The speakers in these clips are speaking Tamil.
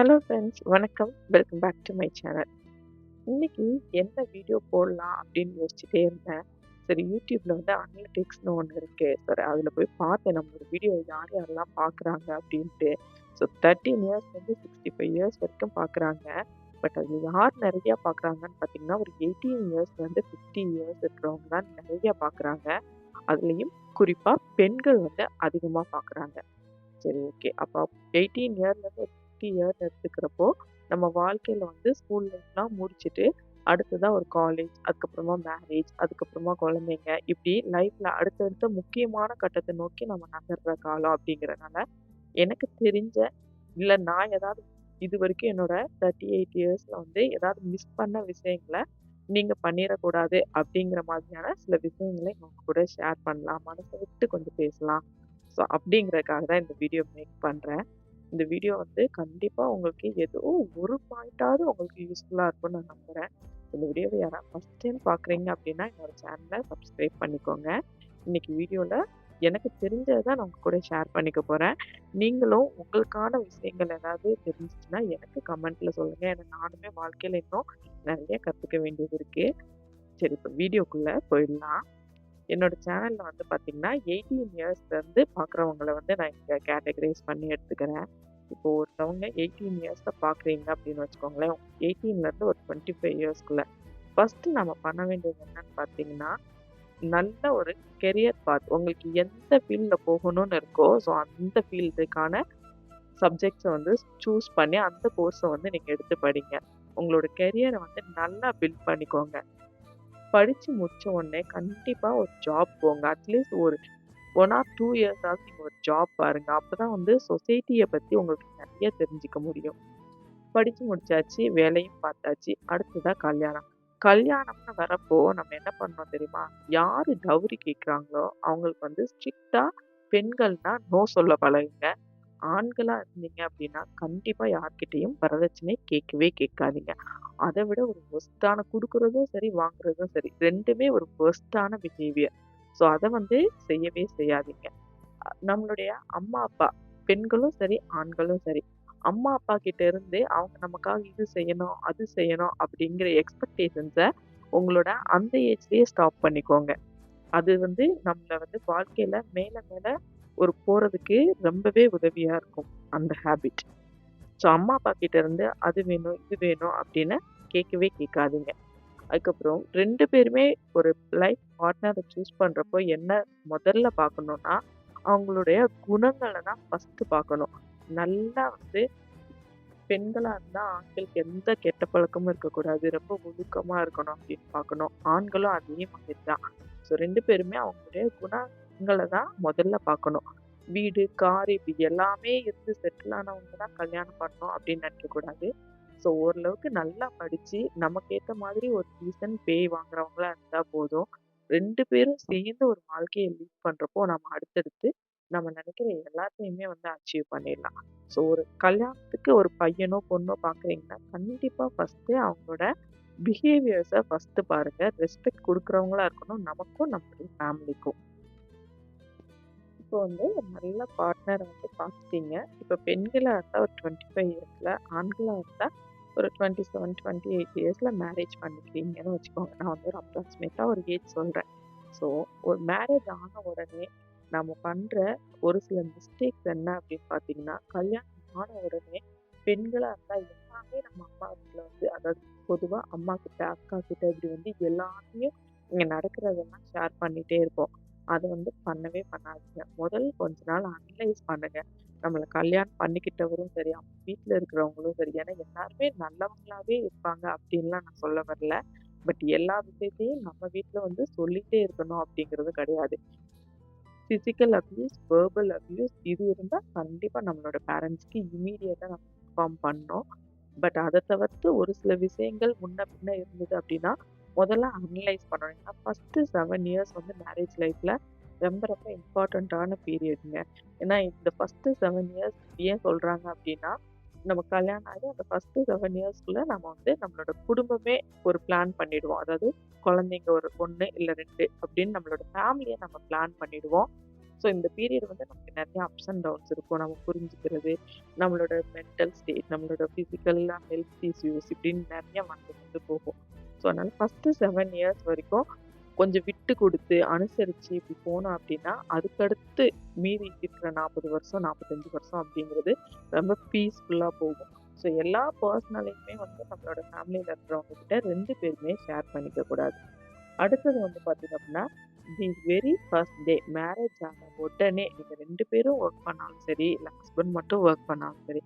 ஹலோ ஃப்ரெண்ட்ஸ் வணக்கம். Welcome back to my channel இன்னைக்கு என்ன வீடியோ போடலாம் அப்படின்னு யோசிச்சுட்டே இருந்தேன். சரி யூடியூப்ல வந்து அனலிட்டிக்ஸ்னு ஒன்று இருக்கு. சரி அதில் போய் பார்த்தேன். நம்மளோட வீடியோ யார் யாரெல்லாம் பார்க்குறாங்க அப்படின்ட்டு. ஸோ தேர்ட்டின் இயர்ஸ் வந்து சிக்ஸ்டி ஃபைவ் இயர்ஸ் வரைக்கும் பார்க்குறாங்க. பட் அது யார் நிறையா பார்க்குறாங்கன்னு பார்த்தீங்கன்னா ஒரு எயிட்டீன் இயர்ஸ் வந்து ஃபிஃப்டி இயர்ஸ் இருக்கிறவங்க தான் நிறையா பார்க்குறாங்க. அதுலேயும் குறிப்பாக பெண்கள் வந்து அதிகமாக பார்க்குறாங்க. சரி ஓகே அப்போ எயிட்டீன் இயர்லேருந்து ஒரு ஃபிஃப்டி இயர் எடுத்துக்கிறப்போ நம்ம வாழ்க்கையில் வந்து ஸ்கூல் லைஃப்லாம் முடிச்சுட்டு அடுத்ததாக ஒரு காலேஜ் அதுக்கப்புறமா மேரேஜ் அதுக்கப்புறமா குழந்தைங்க இப்படி லைஃப்பில் அடுத்தடுத்த முக்கியமான கட்டத்தை நோக்கி நம்ம நகர்ற காலம் அப்படிங்கிறனால எனக்கு தெரிஞ்ச இல்லை நான் ஏதாவது இது வரைக்கும் என்னோட தேர்ட்டி எயிட் இயர்ஸில் வந்து ஏதாவது மிஸ் பண்ண விஷயங்களை நீங்கள் பண்ணிடக்கூடாது அப்படிங்கிற மாதிரியான சில விஷயங்களை உங்க கூட ஷேர் பண்ணலாம் மனசை விட்டு கொஞ்சம் பேசலாம். ஸோ அப்படிங்கிறதுக்காக தான் இந்த வீடியோ மேக் பண்ணுறேன் இந்த வீடியோ வந்து கண்டிப்பாக உங்களுக்கு ஏதோ ஒரு பாயிண்டாவது உங்களுக்கு யூஸ்ஃபுல்லாக இருக்கும்னு நான் நம்புகிறேன் இந்த வீடியோவை யாராவது ஃபஸ்ட் டைம் பார்க்குறீங்க அப்படின்னா என்னோடய சேனலை சப்ஸ்கிரைப் பண்ணிக்கோங்க. இன்னைக்கு வீடியோவில் எனக்கு தெரிஞ்சதை தான் நான் உங்கள் கூட ஷேர் பண்ணிக்க போகிறேன் நீங்களும் உங்களுக்கான விஷயங்கள் ஏதாவது தெரிஞ்சிச்சுன்னா எனக்கு கமெண்ட்டில் சொல்லுங்கள் ஏன்னா நானுமே வாழ்க்கையில் இன்னும் நிறைய கற்றுக்க வேண்டியது இருக்குது சரி இப்போ வீடியோக்குள்ளே போயிடலாம். என்னோட சேனலில் வந்து பார்த்தீங்கன்னா எயிட்டீன் இயர்ஸ்லேருந்து பார்க்குறவங்கள வந்து நான் இங்கே கேட்டகரைஸ் பண்ணி எடுத்துக்கிறேன். இப்போ ஒருத்தவங்க எயிட்டீன் இயர்ஸில் பார்க்குறீங்க அப்படின்னு வச்சுக்கோங்களேன் எயிட்டீன்லேருந்து ஒரு டுவெண்ட்டி ஃபைவ் இயர்ஸ்க்குள்ளே ஃபஸ்ட்டு நம்ம பண்ண வேண்டியது என்னன்னு பார்த்தீங்கன்னா நல்ல ஒரு கெரியர் பாத் உங்களுக்கு எந்த ஃபீல்டில் போகணும்னு இருக்கோ ஸோ அந்த ஃபீல்டுக்கான சப்ஜெக்ட்ஸை வந்து சூஸ் பண்ணி அந்த கோர்ஸை வந்து நீங்கள் எடுத்து படிங்க. உங்களோட கெரியரை வந்து நல்லா பில்ட் பண்ணிக்கோங்க. படித்து முடிச்ச உடனே கண்டிப்பாக ஒரு ஜாப் போங்க. அட்லீஸ்ட் ஒரு ஒன் ஆர் டூ இயர்ஸாவது நீங்கள் ஒரு ஜாப் பாருங்கள் அப்போ தான் வந்து சொசைட்டியை பற்றி உங்களுக்கு நிறைய தெரிஞ்சுக்க முடியும். படித்து முடிச்சாச்சு வேலையும் பார்த்தாச்சு. அடுத்ததாக கல்யாணம். கல்யாணம்னு வரப்போ நம்ம என்ன பண்ணோம் தெரியுமா? யார் டவுரி கேட்குறாங்களோ அவங்களுக்கு வந்து ஸ்ட்ரிக்டாக பெண்கள்னா நோ சொல்ல பழகுங்க. ஆண்களாக இருந்தீங்க அப்படின்னா கண்டிப்பாக யார்கிட்டையும் வரதட்சணை கேட்கவே கேட்காதீங்க. அதை விட ஒரு ஒஸ்ட்டான கொடுக்குறதும் சரி வாங்குறதும் சரி ரெண்டுமே ஒரு ஒஸ்ட்டான பிஹேவியர் ஸோ அதை வந்து செய்யவே செய்யாதீங்க. நம்மளுடைய அம்மா அப்பா பெண்களும் சரி ஆண்களும் சரி அம்மா அப்பா கிட்ட இருந்து அவங்க நமக்காக இது செய்யணும் அது செய்யணும் அப்படிங்கிற எக்ஸ்பெக்டேஷன்ஸை உங்களோட அந்த ஏஜ்லேயே ஸ்டாப் பண்ணிக்கோங்க. அது வந்து நம்மளை வந்து வாழ்க்கையில் மேலே மேலே ஒரு போகிறதுக்கு ரொம்பவே உதவியாக இருக்கும் அந்த ஹேபிட் ஸோ அம்மா அப்பா கிட்ட இருந்து அது வேணும் இது வேணும் அப்படின்னு கேட்கவே கேட்காதீங்க. அதுக்கப்புறம் ரெண்டு பேருமே ஒரு லைஃப் பார்ட்னரை சூஸ் பண்ணுறப்போ என்ன முதல்ல பார்க்கணுன்னா அவங்களுடைய குணங்களை தான் ஃபஸ்ட்டு பார்க்கணும். நல்லா வந்து பெண்களாக இருந்தால் ஆண்களுக்கு எந்த கெட்ட பழக்கமும் இருக்கக்கூடாது. ரொம்ப ஒழுக்கமாக இருக்கணும் அப்படின்னு பார்க்கணும். ஆண்களும் அதே மாதிரி தான். ஸோ ரெண்டு பேருமே அவங்களுடைய பெண்களை தான் முதல்ல பார்க்கணும். வீடு கார் இப்படி எல்லாமே இருந்து செட்டில் ஆனவங்க தான் கல்யாணம் பண்ணணும் அப்படின்னு நினைக்கக்கூடாது ஸோ ஓரளவுக்கு நல்லா படித்து நமக்கு ஏற்ற மாதிரி ஒரு சீசன் பேய் வாங்குறவங்களா இருந்தால் போதும். ரெண்டு பேரும் சேர்ந்து ஒரு வாழ்க்கையை லீட் பண்ணுறப்போ நம்ம அடுத்தடுத்து நம்ம நினைக்கிற எல்லாத்தையுமே வந்து அச்சீவ் பண்ணிடலாம். ஸோ ஒரு கல்யாணத்துக்கு ஒரு பையனோ பொண்ணோ பார்க்குறீங்கன்னா கண்டிப்பாக ஃபஸ்ட்டு அவங்களோட பிஹேவியர்ஸை ஃபஸ்ட்டு பாருங்கள் ரெஸ்பெக்ட் கொடுக்குறவங்களா இருக்கணும். நமக்கும் நம்மளுடைய ஃபேமிலிக்கும் இப்போ வந்து ஒரு நல்ல பார்ட்னரை வந்து பார்த்துட்டீங்க இப்போ பெண்களாக இருந்தால் ஒரு டுவெண்ட்டி ஃபைவ் இயர்ஸில் ஆண்களாக இருந்தால் ஒரு டுவெண்ட்டி செவன் டுவெண்ட்டி எயிட் இயர்ஸில் மேரேஜ் பண்ணிக்கிறீங்கன்னு வச்சுக்கோங்க. நான் வந்து ஒரு அப்ராக்சிமேட்டாக ஒரு ஏஜ் சொல்கிறேன் ஸோ ஒரு மேரேஜ் ஆன உடனே நம்ம பண்ணுற ஒரு சில மிஸ்டேக்ஸ் என்ன அப்படின்னு பார்த்தீங்கன்னா கல்யாணம் ஆன உடனே பெண்களாக இருந்தால் எல்லாமே நம்ம அம்மா வீட்டில் வந்து அதாவது பொதுவாக அம்மா கிட்ட அக்கா கிட்ட இப்படி வந்து எல்லாத்தையும் இங்கே நடக்கிறதெல்லாம் ஷேர் பண்ணிகிட்டே இருப்போம். அதை வந்து பண்ணவே பண்ணாதீங்க. முதல் கொஞ்ச நாள் அனலைஸ் பண்ணுங்க. நம்மளை கல்யாணம் பண்ணிக்கிட்டவரும் சரி அவங்க வீட்டில் இருக்கிறவங்களும் சரி ஏன்னா எல்லாருமே நல்லவங்களாவே இருப்பாங்க அப்படின்லாம் நான் சொல்ல வரல. பட் எல்லா விஷயத்தையும் நம்ம வீட்டில் வந்து சொல்லிட்டே இருக்கணும் அப்படிங்கிறது கிடையாது. ஃபிசிக்கல் அப்யூஸ் வேர்பல் அப்யூஸ் இது இருந்தால் கண்டிப்பாக நம்மளோட பேரண்ட்ஸ்க்கு இமீடியட்டாக நம்ம இன்ஃபார்ம் பண்ணோம் பட் அதை தவிர்த்து ஒரு சில விஷயங்கள் முன்ன பின்ன இருந்தது அப்படின்னா முதல்ல அனலைஸ் பண்ணணும். ஏன்னா ஃபஸ்ட்டு செவன் இயர்ஸ் வந்து மேரேஜ் லைஃப்பில் ரொம்ப ரொம்ப இம்பார்ட்டண்ட்டான பீரியடுங்க ஏன்னா இந்த ஃபஸ்ட்டு செவன் இயர்ஸ் ஏன் சொல்கிறாங்க அப்படின்னா நம்ம கல்யாணம் ஆகி அந்த ஃபஸ்ட்டு செவன் இயர்ஸ்க்குள்ளே நம்ம வந்து நம்மளோட குடும்பமே ஒரு பிளான் பண்ணிடுவோம். அதாவது குழந்தைங்க ஒரு ஒன்று இல்லை ரெண்டு அப்படின்னு நம்மளோட ஃபேமிலியை நம்ம பிளான் பண்ணிடுவோம். ஸோ இந்த பீரியட் வந்து நமக்கு நிறைய அப்ஸ் அண்ட் டவுன்ஸ் இருக்கும். நம்ம புரிஞ்சுக்கிறது நம்மளோட மென்டல் ஸ்டேட் நம்மளோட ஃபிசிக்கலாக ஹெல்த் இஷ்யூஸ் இப்படின்னு நிறைய வந்து வந்து போகும். ஸோ அதனால் ஃபஸ்ட்டு செவன் இயர்ஸ் வரைக்கும் கொஞ்சம் விட்டு கொடுத்து அனுசரித்து இப்படி போனோம் அப்படின்னா அதுக்கடுத்து மீதி இருக்கிற நாற்பது வருஷம் நாற்பத்தஞ்சு வருஷம் அப்படிங்கிறது ரொம்ப பீஸ்ஃபுல்லாக போகும். ஸோ எல்லா பர்சனலையுமே வந்து நம்மளோட ஃபேமிலியில் இருக்கிறவங்க கிட்ட ரெண்டு பேருமே ஷேர் பண்ணிக்க கூடாது. அடுத்தது வந்து பார்த்திங்க அப்படின்னா the very first day marriage ஆன உடனே நீங்கள் ரெண்டு பேரும் ஒர்க் பண்ணாலும் சரி இல்லை ஹஸ்பண்ட் மட்டும் ஒர்க் பண்ணாலும் சரி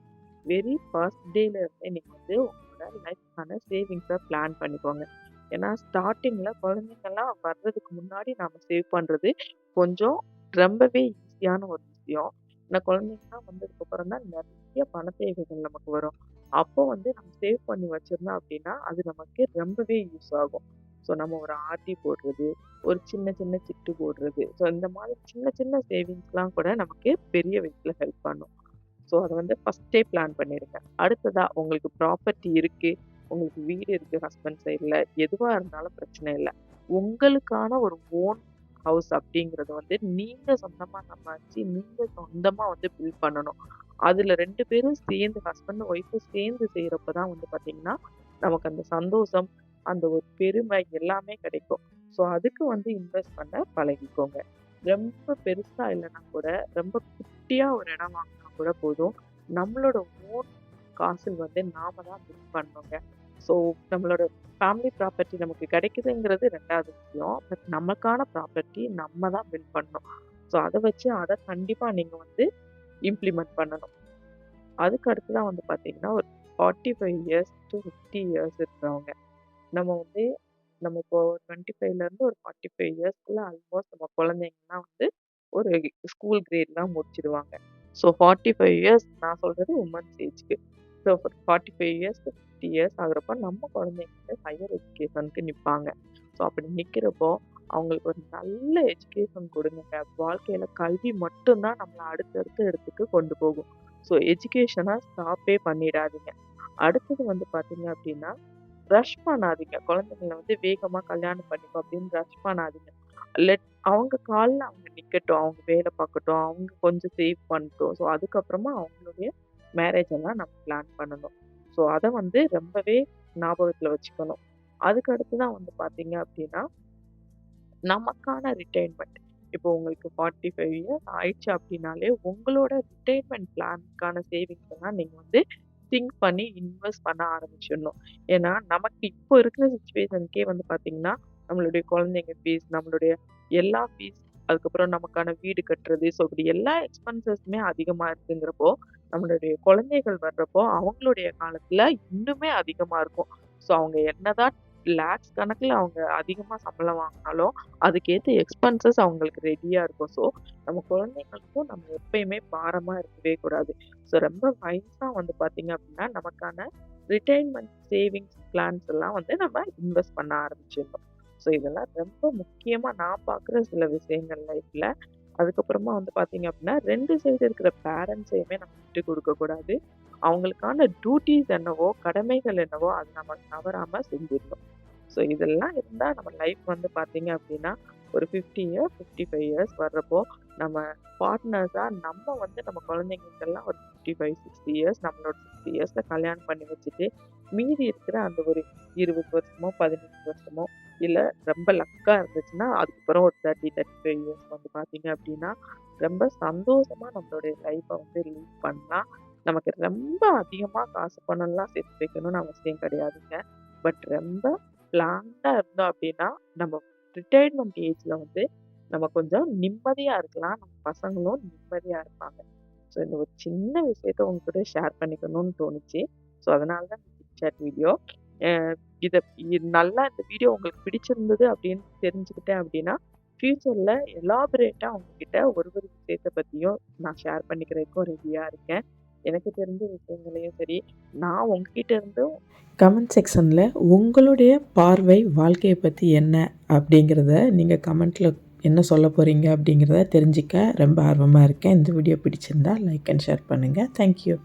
வெரி ஃபர்ஸ்ட் டேல இருந்தே நீங்கள் வந்து உங்களோட லைஃப்க்கான சேவிங்ஸை பிளான் பண்ணிக்கோங்க. ஏன்னா ஸ்டார்டிங்கில் குழந்தைங்கள்லாம் வர்றதுக்கு முன்னாடி நாம் சேவ் பண்ணுறது கொஞ்சம் ரொம்பவே ஈஸியான ஒரு விஷயம். ஏன்னா குழந்தைங்கலாம் வந்ததுக்கப்புறம் தான் நிறைய பண தேவைகள் நமக்கு வரும். அப்போ வந்து நம்ம சேவ் பண்ணி வச்சிருந்தோம் அப்படின்னா அது நமக்கு ரொம்பவே யூஸ் ஆகும். ஸோ நம்ம ஒரு ஆர்டி போடுறது ஒரு சின்ன சின்ன சிட்டு போடுறது. ஸோ இந்த மாதிரி சின்ன சின்ன சேவிங்ஸ்லாம் கூட நமக்கு பெரிய வயசில் ஹெல்ப் பண்ணும். ஸோ அதை வந்து ஃபஸ்ட்டே பிளான் பண்ணிடுங்க அடுத்ததாக உங்களுக்கு ப்ராப்பர்ட்டி இருக்குது உங்களுக்கு வீடு இருக்குது ஹஸ்பண்ட் சைடில் எதுவாக இருந்தாலும் பிரச்சனை இல்லை. உங்களுக்கான ஒரு ஓன் ஹவுஸ் அப்படிங்கிறத வந்து நீங்கள் சொந்தமாக சம்பாதிச்சு நீங்கள் சொந்தமாக வந்து பில்ட் பண்ணணும். அதில் ரெண்டு பேரும் சேர்ந்து ஹஸ்பண்ட் ஒய்ஃபும் சேர்ந்து செய்கிறப்ப தான் வந்து பார்த்தீங்கன்னா நமக்கு அந்த சந்தோஷம் அந்த ஒரு பெருமை எல்லாமே கிடைக்கும். ஸோ அதுக்கு வந்து இன்வெஸ்ட் பண்ண பழகிக்கோங்க. ரொம்ப பெருசாக இல்லைன்னா கூட ரொம்ப குட்டியாக ஒரு இடம் வாங்கினா கூட போதும். நம்மளோட ஓன் காசில் வந்து நாம தான் புக் பண்ணோங்க ஸோ நம்மளோட ஃபேமிலி ப்ராப்பர்ட்டி நமக்கு கிடைக்குதுங்கிறது ரெண்டாவது விஷயம். பட் நமக்கான ப்ராப்பர்ட்டி நம்ம தான் பில் பண்ணணும். ஸோ அதை வச்சு அதை கண்டிப்பாக நீங்கள் வந்து இம்ப்ளிமெண்ட் பண்ணணும். அதுக்கு அடுத்து தான் வந்து பார்த்தீங்கன்னா ஒரு forty five years to fifty years இருக்கிறவங்க. நம்ம வந்து நம்ம இப்போ டுவெண்ட்டி ஃபைவ்லேருந்து ஒரு ஃபார்ட்டி ஃபைவ் இயர்ஸ்க்குள்ள ஆல்மோஸ்ட் நம்ம குழந்தைங்கலாம் வந்து ஒரு ஸ்கூல் கிரேட்லாம் முடிச்சிடுவாங்க ஸோ ஃபார்ட்டி ஃபைவ் இயர்ஸ் நான் சொல்கிறது women's ஏஜ்க்கு so forty five years fifty years ஆகிறப்ப நம்ம குழந்தைங்க ஹையர் எஜுகேஷனுக்கு நிற்பாங்க ஸோ அப்படி நிற்கிறப்போ அவங்களுக்கு ஒரு நல்ல எஜுகேஷன் கொடுங்க. வாழ்க்கையில் கல்வி மட்டும்தான் நம்மளை அடுத்தடுத்த இடத்துக்கு கொண்டு போகும். ஸோ எஜுகேஷனை ஸ்டாப்பே பண்ணிடாதீங்க. அடுத்தது வந்து பார்த்தீங்க அப்படின்னா ரஷ் பண்ணாதீங்க. குழந்தைங்கள வந்து வேகமாக கல்யாணம் பண்ணிக்கோ அப்படின்னு ரஷ் பண்ணாதீங்க. லெட் அவங்க காலில் அவங்க நிற்கட்டும் அவங்க வேலை பார்க்கட்டும் அவங்க கொஞ்சம் சேவ் பண்ணட்டும். ஸோ அதுக்கப்புறமா அவங்களுடைய மேரேஜ் எல்லாம் நம்ம பிளான் பண்ணணும். ஸோ அதை வந்து ரொம்பவே ஞாபகத்தில் வச்சுக்கணும். அதுக்கு அடுத்து தான் வந்து பார்த்தீங்க அப்படின்னா நமக்கான ரிட்டைர்மெண்ட் இப்போ உங்களுக்கு ஃபார்ட்டி ஃபைவ் இயர்ஸ் ஆயிடுச்சு அப்படின்னாலே உங்களோட ரிட்டைர்மெண்ட் பிளானுக்கான சேவிங்ஸ் எல்லாம் நீங்கள் வந்து திங்க் பண்ணி இன்வெஸ்ட் பண்ண ஆரம்பிச்சிடணும். ஏன்னா நமக்கு இப்போ இருக்கிற சுச்சுவேஷனுக்கே வந்து பார்த்தீங்கன்னா நம்மளுடைய குழந்தைங்க ஃபீஸ் நம்மளுடைய எல்லா ஃபீஸ் அதுக்கப்புறம் நமக்கான வீடு கட்டுறது. ஸோ இப்படி எல்லா எக்ஸ்பென்சஸுமே அதிகமாக இருக்குங்கிறப்போ நம்மளுடைய குழந்தைகள் வர்றப்போ அவங்களுடைய காலத்தில் இன்னுமே அதிகமாக இருக்கும். ஸோ அவங்க என்னதான் லேக்ஸ் கணக்கில் அவங்க அதிகமாக சம்பளம் வாங்கினாலும் அதுக்கேற்ற எக்ஸ்பென்சஸ் அவங்களுக்கு ரெடியாக இருக்கும். ஸோ நம்ம குழந்தைங்களுக்கும் நம்ம எப்பயுமே பாரமாக இருக்கவே கூடாது. ஸோ ரொம்ப வயசாக வந்து பார்த்தீங்க அப்படின்னா நமக்கான ரிட்டைர்மெண்ட் சேவிங்ஸ் பிளான்ஸ் எல்லாம் வந்து நம்ம இன்வெஸ்ட் பண்ண ஆரம்பிச்சிடணும். ஸோ இதெல்லாம் ரொம்ப முக்கியமாக நான் பார்க்குற சில விஷயங்கள் லைஃப்பில் அதுக்கப்புறமா வந்து பார்த்தீங்க அப்படின்னா ரெண்டு சைடு இருக்கிற பேரண்ட்ஸையுமே நம்ம விட்டு கொடுக்கக்கூடாது அவங்களுக்கான டியூட்டிஸ் என்னவோ கடமைகள் என்னவோ அது நம்ம தவறாமல் செஞ்சிடணும். ஸோ இதெல்லாம் இருந்தால் நம்ம லைஃப் வந்து பார்த்தீங்க அப்படின்னா ஒரு fifty years fifty five years வர்றப்போ நம்ம பார்ட்னர்ஸாக நம்ம வந்து நம்ம குழந்தைங்களுக்கெல்லாம் ஒரு ஃபிஃப்டி ஃபைவ் சிக்ஸ்டி இயர்ஸ் நம்மளோட சிக்ஸ்டி இயர்ஸில் கல்யாணம் பண்ணி வச்சுட்டு மீதி இருக்கிற அந்த ஒரு இருபது வருஷமோ பதினஞ்சு வருஷமோ இல்லை ரொம்ப லக்காக இருந்துச்சுன்னா அதுக்கப்புறம் ஒரு தேர்ட்டி தேர்ட்டி ஃபைவ் இயர்ஸ் வந்து பார்த்தீங்க அப்படின்னா ரொம்ப சந்தோஷமாக நம்மளுடைய லைஃப்பை வந்து லீவ் பண்ணலாம். நமக்கு ரொம்ப அதிகமாக காசு பணம்லாம் சேர்த்து வைக்கணும்னு அவசியம் கிடையாதுங்க. பட் ரொம்ப பிளான்டாக இருந்தோம் அப்படின்னா நம்ம ரிட்டையர்மெண்ட் ஏஜில் வந்து நம்ம கொஞ்சம் நிம்மதியாக இருக்கலாம். நம்ம பசங்களும் நிம்மதியாக இருப்பாங்க. ஸோ இந்த ஒரு சின்ன விஷயத்த உங்ககிட்ட ஷேர் பண்ணிக்கணும்னு தோணுச்சு. ஸோ அதனால தான் சேட் வீடியோ இதை நல்லா இந்த வீடியோ உங்களுக்கு பிடிச்சிருந்தது அப்படின்னு தெரிஞ்சுக்கிட்டேன் அப்படின்னா ஃப்யூச்சரில் எலாபரேட்டாக உங்ககிட்ட ஒரு ஒரு விஷயத்தை பற்றியும் நான் ஷேர் பண்ணிக்கிறதுக்கும் ரெடியாக இருக்கேன். எனக்கு தெரிஞ்ச விஷயங்களையும் சரி நான் உங்ககிட்ட இருந்தும் கமெண்ட் செக்ஷனில் உங்களுடைய பார்வை வாழ்க்கையை பற்றி என்ன அப்படிங்கிறத நீங்கள் கமெண்ட்டில் என்ன சொல்ல போகிறீங்க அப்படிங்கிறத தெரிஞ்சிக்க ரொம்ப ஆர்வமாக இருக்கேன். இந்த வீடியோ பிடிச்சிருந்தா லைக் அண்ட் ஷேர் பண்ணுங்கள் தேங்க்யூ